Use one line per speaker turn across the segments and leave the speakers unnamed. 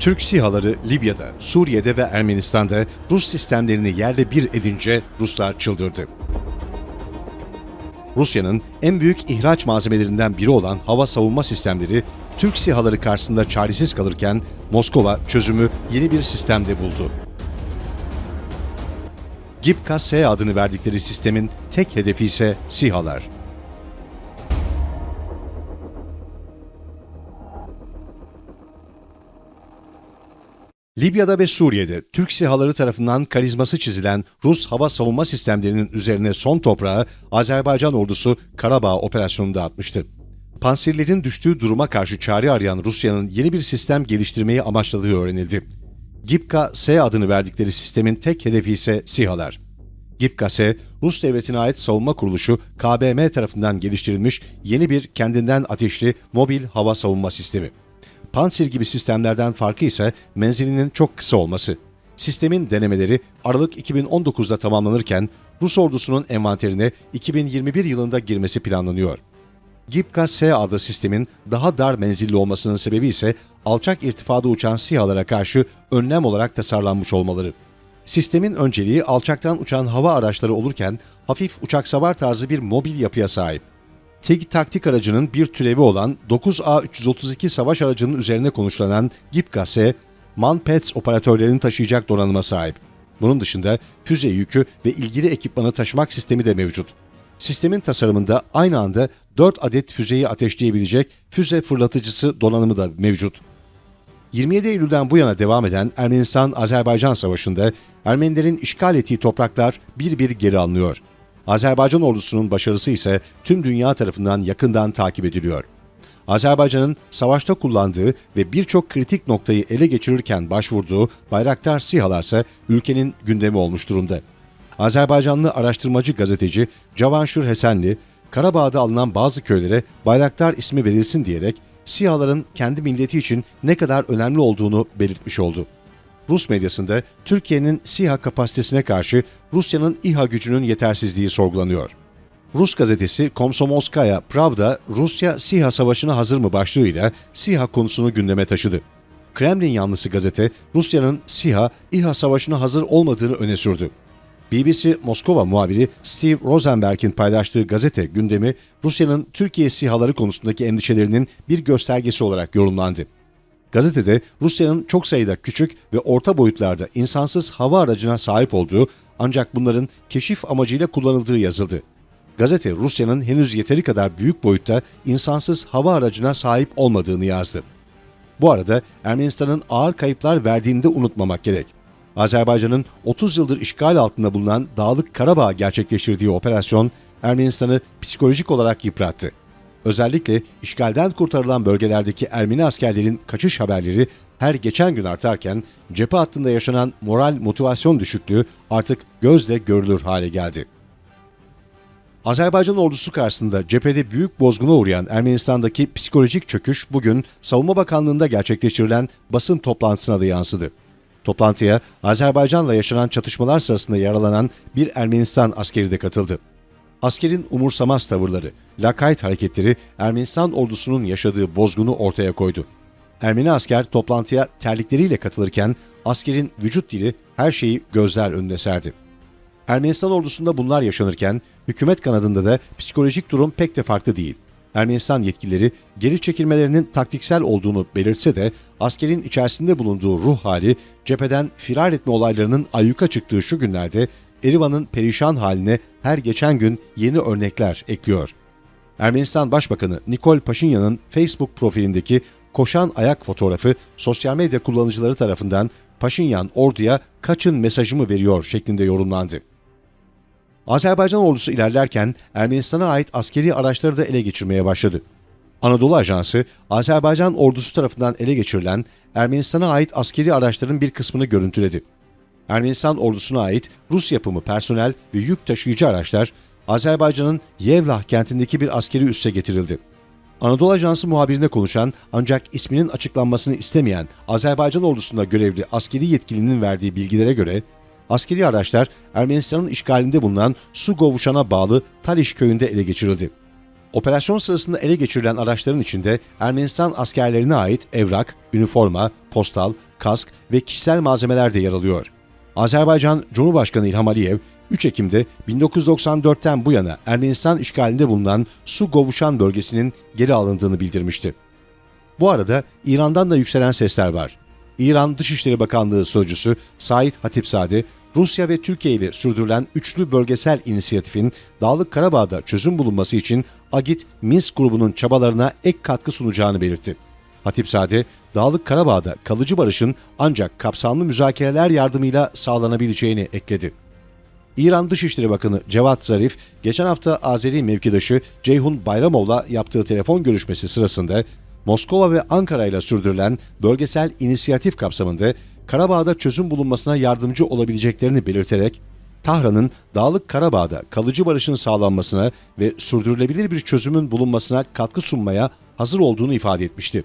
Türk SİHA'ları Libya'da, Suriye'de ve Ermenistan'da Rus sistemlerini yerle bir edince Ruslar çıldırdı. Rusya'nın en büyük ihraç malzemelerinden biri olan hava savunma sistemleri Türk SİHA'ları karşısında çaresiz kalırken Moskova çözümü yeni bir sistemde buldu. GIPKA-S adını verdikleri sistemin tek hedefi ise SİHA'lar. Libya'da ve Suriye'de Türk SİHA'ları tarafından karizması çizilen Rus hava savunma sistemlerinin üzerine son toprağı Azerbaycan ordusu Karabağ operasyonunda atmıştı. Pansirlerin düştüğü duruma karşı çare arayan Rusya'nın yeni bir sistem geliştirmeyi amaçladığı öğrenildi. GIPKA-S adını verdikleri sistemin tek hedefi ise SİHA'lar. GIPKA-S, Rus devletine ait savunma kuruluşu KBM tarafından geliştirilmiş yeni bir kendinden ateşli mobil hava savunma sistemi. Pansir gibi sistemlerden farkı ise menzilinin çok kısa olması. Sistemin denemeleri Aralık 2019'da tamamlanırken Rus ordusunun envanterine 2021 yılında girmesi planlanıyor. GIPKA-S adlı sistemin daha dar menzilli olmasının sebebi ise alçak irtifada uçan SİHA'lara karşı önlem olarak tasarlanmış olmaları. Sistemin önceliği alçaktan uçan hava araçları olurken hafif uçak savar tarzı bir mobil yapıya sahip. TİG taktik aracının bir türevi olan 9A332 savaş aracının üzerine konuşlanan GIPKA-S, Manpets operatörlerini taşıyacak donanıma sahip. Bunun dışında füze yükü ve ilgili ekipmanı taşımak sistemi de mevcut. Sistemin tasarımında aynı anda 4 adet füzeyi ateşleyebilecek füze fırlatıcısı donanımı da mevcut. 27 Eylül'den bu yana devam eden Ermenistan-Azerbaycan Savaşı'nda Ermenilerin işgal ettiği topraklar bir bir geri alınıyor. Azerbaycan ordusunun başarısı ise tüm dünya tarafından yakından takip ediliyor. Azerbaycan'ın savaşta kullandığı ve birçok kritik noktayı ele geçirirken başvurduğu Bayraktar SİHA'lar ise ülkenin gündemi olmuş durumda. Azerbaycanlı araştırmacı gazeteci Cavanşir Hesenli, Karabağ'da alınan bazı köylere Bayraktar ismi verilsin diyerek SİHA'ların kendi milleti için ne kadar önemli olduğunu belirtmiş oldu. Rus medyasında Türkiye'nin SİHA kapasitesine karşı Rusya'nın İHA gücünün yetersizliği sorgulanıyor. Rus gazetesi Komsomolskaya Pravda, Rusya SİHA savaşına hazır mı başlığıyla SİHA konusunu gündeme taşıdı. Kremlin yanlısı gazete, Rusya'nın SİHA, İHA savaşına hazır olmadığını öne sürdü. BBC Moskova muhabiri Steve Rosenberg'in paylaştığı gazete gündemi Rusya'nın Türkiye SİHA'ları konusundaki endişelerinin bir göstergesi olarak yorumlandı. Gazetede Rusya'nın çok sayıda küçük ve orta boyutlarda insansız hava aracına sahip olduğu ancak bunların keşif amacıyla kullanıldığı yazıldı. Gazete Rusya'nın henüz yeteri kadar büyük boyutta insansız hava aracına sahip olmadığını yazdı. Bu arada Ermenistan'ın ağır kayıplar verdiğini de unutmamak gerek. Azerbaycan'ın 30 yıldır işgal altında bulunan Dağlık Karabağ gerçekleştirdiği operasyon Ermenistan'ı psikolojik olarak yıprattı. Özellikle işgalden kurtarılan bölgelerdeki Ermeni askerlerin kaçış haberleri her geçen gün artarken cephe hattında yaşanan moral motivasyon düşüklüğü artık gözle görülür hale geldi. Azerbaycan ordusu karşısında cephede büyük bozguna uğrayan Ermenistan'daki psikolojik çöküş bugün Savunma Bakanlığı'nda gerçekleştirilen basın toplantısına da yansıdı. Toplantıya Azerbaycan'la yaşanan çatışmalar sırasında yaralanan bir Ermenistan askeri de katıldı. Askerin umursamaz tavırları, lakayt hareketleri Ermenistan ordusunun yaşadığı bozgunu ortaya koydu. Ermeni asker toplantıya terlikleriyle katılırken askerin vücut dili her şeyi gözler önüne serdi. Ermenistan ordusunda bunlar yaşanırken hükümet kanadında da psikolojik durum pek de farklı değil. Ermenistan yetkilileri geri çekilmelerinin taktiksel olduğunu belirtse de askerin içerisinde bulunduğu ruh hali cepheden firar etme olaylarının ayyuka çıktığı şu günlerde Erivan'ın perişan haline her geçen gün yeni örnekler ekliyor. Ermenistan Başbakanı Nikol Paşinyan'ın Facebook profilindeki koşan ayak fotoğrafı sosyal medya kullanıcıları tarafından Paşinyan orduya kaçın mesajımı veriyor şeklinde yorumlandı. Azerbaycan ordusu ilerlerken Ermenistan'a ait askeri araçları da ele geçirmeye başladı. Anadolu Ajansı, Azerbaycan ordusu tarafından ele geçirilen Ermenistan'a ait askeri araçların bir kısmını görüntüledi. Ermenistan ordusuna ait Rus yapımı personel ve yük taşıyıcı araçlar Azerbaycan'ın Yevlah kentindeki bir askeri üsse getirildi. Anadolu Ajansı muhabirine konuşan ancak isminin açıklanmasını istemeyen Azerbaycan ordusunda görevli askeri yetkilinin verdiği bilgilere göre askeri araçlar Ermenistan'ın işgalinde bulunan Sugovuşan'a bağlı Taliş köyünde ele geçirildi. Operasyon sırasında ele geçirilen araçların içinde Ermenistan askerlerine ait evrak, üniforma, postal, kask ve kişisel malzemeler de yer alıyor. Azerbaycan Cumhurbaşkanı İlham Aliyev 3 Ekim'de 1994'ten bu yana Ermenistan işgalinde bulunan Su Govuşan bölgesinin geri alındığını bildirmişti. Bu arada İran'dan da yükselen sesler var. İran Dışişleri Bakanlığı Sözcüsü Said Hatipzade, Rusya ve Türkiye ile sürdürülen üçlü bölgesel inisiyatifin Dağlık Karabağ'da çözüm bulunması için Agit Minsk grubunun çabalarına ek katkı sunacağını belirtti. Hatipzade, Dağlık Karabağ'da kalıcı barışın ancak kapsamlı müzakereler yardımıyla sağlanabileceğini ekledi. İran Dışişleri Bakanı Cevat Zarif, geçen hafta Azeri mevkidaşı Ceyhun Bayramov'la yaptığı telefon görüşmesi sırasında Moskova ve Ankara ile sürdürülen bölgesel inisiyatif kapsamında Karabağ'da çözüm bulunmasına yardımcı olabileceklerini belirterek, Tahran'ın Dağlık Karabağ'da kalıcı barışın sağlanmasına ve sürdürülebilir bir çözümün bulunmasına katkı sunmaya hazır olduğunu ifade etmişti.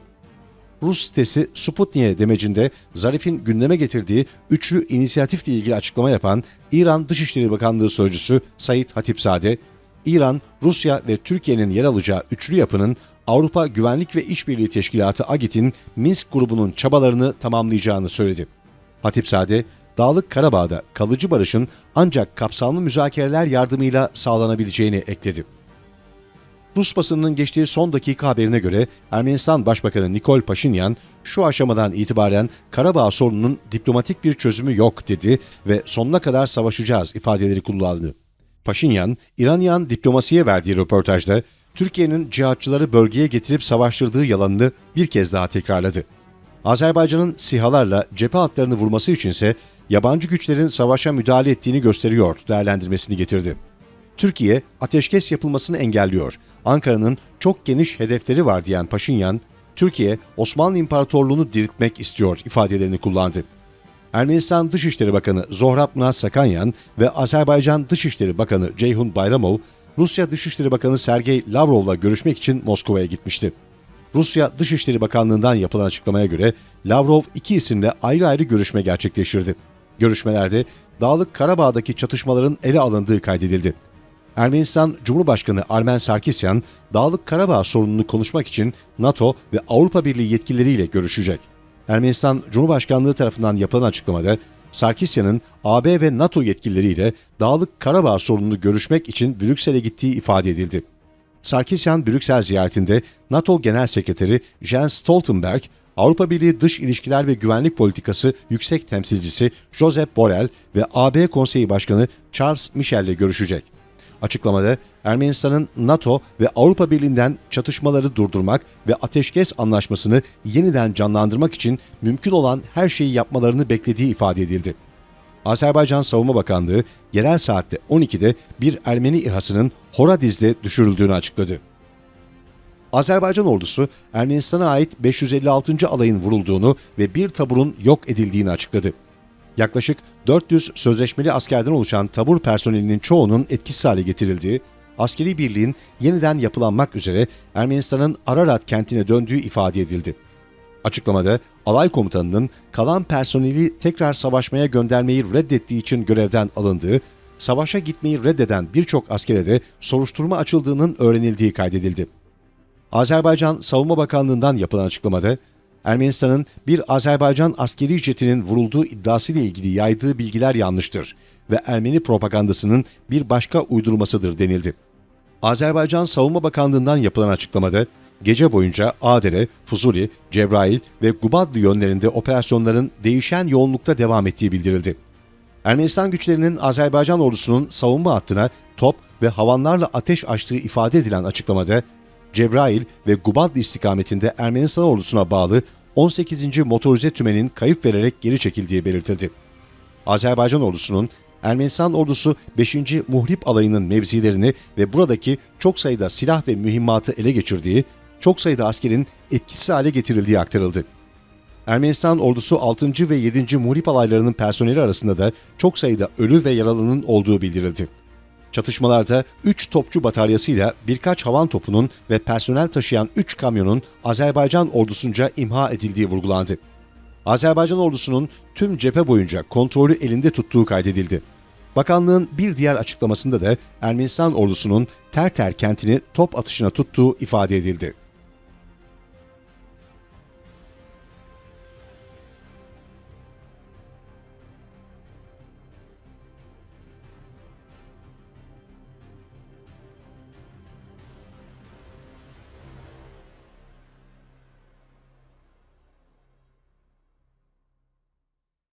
Rus sitesi Sputnik'e demecinde Zarif'in gündeme getirdiği üçlü inisiyatifle ilgili açıklama yapan İran Dışişleri Bakanlığı Sözcüsü Said Hatipzade, İran, Rusya ve Türkiye'nin yer alacağı üçlü yapının Avrupa Güvenlik ve İşbirliği Teşkilatı AGİT'in Minsk grubunun çabalarını tamamlayacağını söyledi. Hatipzade, Dağlık Karabağ'da kalıcı barışın ancak kapsamlı müzakereler yardımıyla sağlanabileceğini ekledi. Rus basınının geçtiği son dakika haberine göre Ermenistan Başbakanı Nikol Paşinyan şu aşamadan itibaren Karabağ sorununun diplomatik bir çözümü yok dedi ve sonuna kadar savaşacağız ifadeleri kullandı. Paşinyan, İranyan diplomasiye verdiği röportajda Türkiye'nin cihatçıları bölgeye getirip savaştırdığı yalanını bir kez daha tekrarladı. Azerbaycan'ın sihalarla cephe hatlarını vurması içinse yabancı güçlerin savaşa müdahale ettiğini gösteriyor değerlendirmesini getirdi. Türkiye ateşkes yapılmasını engelliyor. Ankara'nın çok geniş hedefleri var diyen Paşinyan, Türkiye Osmanlı İmparatorluğunu diriltmek istiyor ifadelerini kullandı. Ermenistan Dışişleri Bakanı Zohrab Naz Sakanyan ve Azerbaycan Dışişleri Bakanı Ceyhun Bayramov, Rusya Dışişleri Bakanı Sergey Lavrov'la görüşmek için Moskova'ya gitmişti. Rusya Dışişleri Bakanlığı'ndan yapılan açıklamaya göre Lavrov iki isimle ayrı ayrı görüşme gerçekleştirdi. Görüşmelerde Dağlık Karabağ'daki çatışmaların ele alındığı kaydedildi. Ermenistan Cumhurbaşkanı Armen Sarkisyan, Dağlık Karabağ sorununu konuşmak için NATO ve Avrupa Birliği yetkilileriyle görüşecek. Ermenistan Cumhurbaşkanlığı tarafından yapılan açıklamada Sarkisyan'ın AB ve NATO yetkilileriyle Dağlık Karabağ sorununu görüşmek için Brüksel'e gittiği ifade edildi. Sarkisyan Brüksel ziyaretinde NATO Genel Sekreteri Jens Stoltenberg, Avrupa Birliği Dış İlişkiler ve Güvenlik Politikası Yüksek Temsilcisi Josep Borrell ve AB Konseyi Başkanı Charles Michel ile görüşecek. Açıklamada Ermenistan'ın NATO ve Avrupa Birliği'nden çatışmaları durdurmak ve ateşkes anlaşmasını yeniden canlandırmak için mümkün olan her şeyi yapmalarını beklediği ifade edildi. Azerbaycan Savunma Bakanlığı yerel saatte 12'de bir Ermeni İHA'sının Horadiz'de düşürüldüğünü açıkladı. Azerbaycan ordusu Ermenistan'a ait 556. alayın vurulduğunu ve bir taburun yok edildiğini açıkladı. Yaklaşık 400 sözleşmeli askerden oluşan tabur personelinin çoğunun etkisiz hale getirildiği, askeri birliğin yeniden yapılanmak üzere Ermenistan'ın Ararat kentine döndüğü ifade edildi. Açıklamada alay komutanının kalan personeli tekrar savaşmaya göndermeyi reddettiği için görevden alındığı, savaşa gitmeyi reddeden birçok askere de soruşturma açıldığının öğrenildiği kaydedildi. Azerbaycan Savunma Bakanlığı'ndan yapılan açıklamada, Ermenistan'ın bir Azerbaycan askeri jetinin vurulduğu iddiasıyla ilgili yaydığı bilgiler yanlıştır ve Ermeni propagandasının bir başka uydurmasıdır denildi. Azerbaycan Savunma Bakanlığı'ndan yapılan açıklamada, gece boyunca Adere, Fuzuli, Cebrail ve Gubadlı yönlerinde operasyonların değişen yoğunlukta devam ettiği bildirildi. Ermenistan güçlerinin Azerbaycan ordusunun savunma hattına top ve havanlarla ateş açtığı ifade edilen açıklamada, Cebrail ve Gubadlı istikametinde Ermenistan ordusuna bağlı 18. Motorize Tümen'in kayıp vererek geri çekildiği belirtildi. Azerbaycan ordusunun Ermenistan ordusu 5. Muhrip alayının mevzilerini ve buradaki çok sayıda silah ve mühimmatı ele geçirdiği, çok sayıda askerin etkisiz hale getirildiği aktarıldı. Ermenistan ordusu 6. ve 7. Muhrip alaylarının personeli arasında da çok sayıda ölü ve yaralının olduğu bildirildi. Çatışmalarda 3 topçu bataryasıyla birkaç havan topunun ve personel taşıyan 3 kamyonun Azerbaycan ordusunca imha edildiği vurgulandı. Azerbaycan ordusunun tüm cephe boyunca kontrolü elinde tuttuğu kaydedildi. Bakanlığın bir diğer açıklamasında da Ermenistan ordusunun Terter kentini top atışına tuttuğu ifade edildi.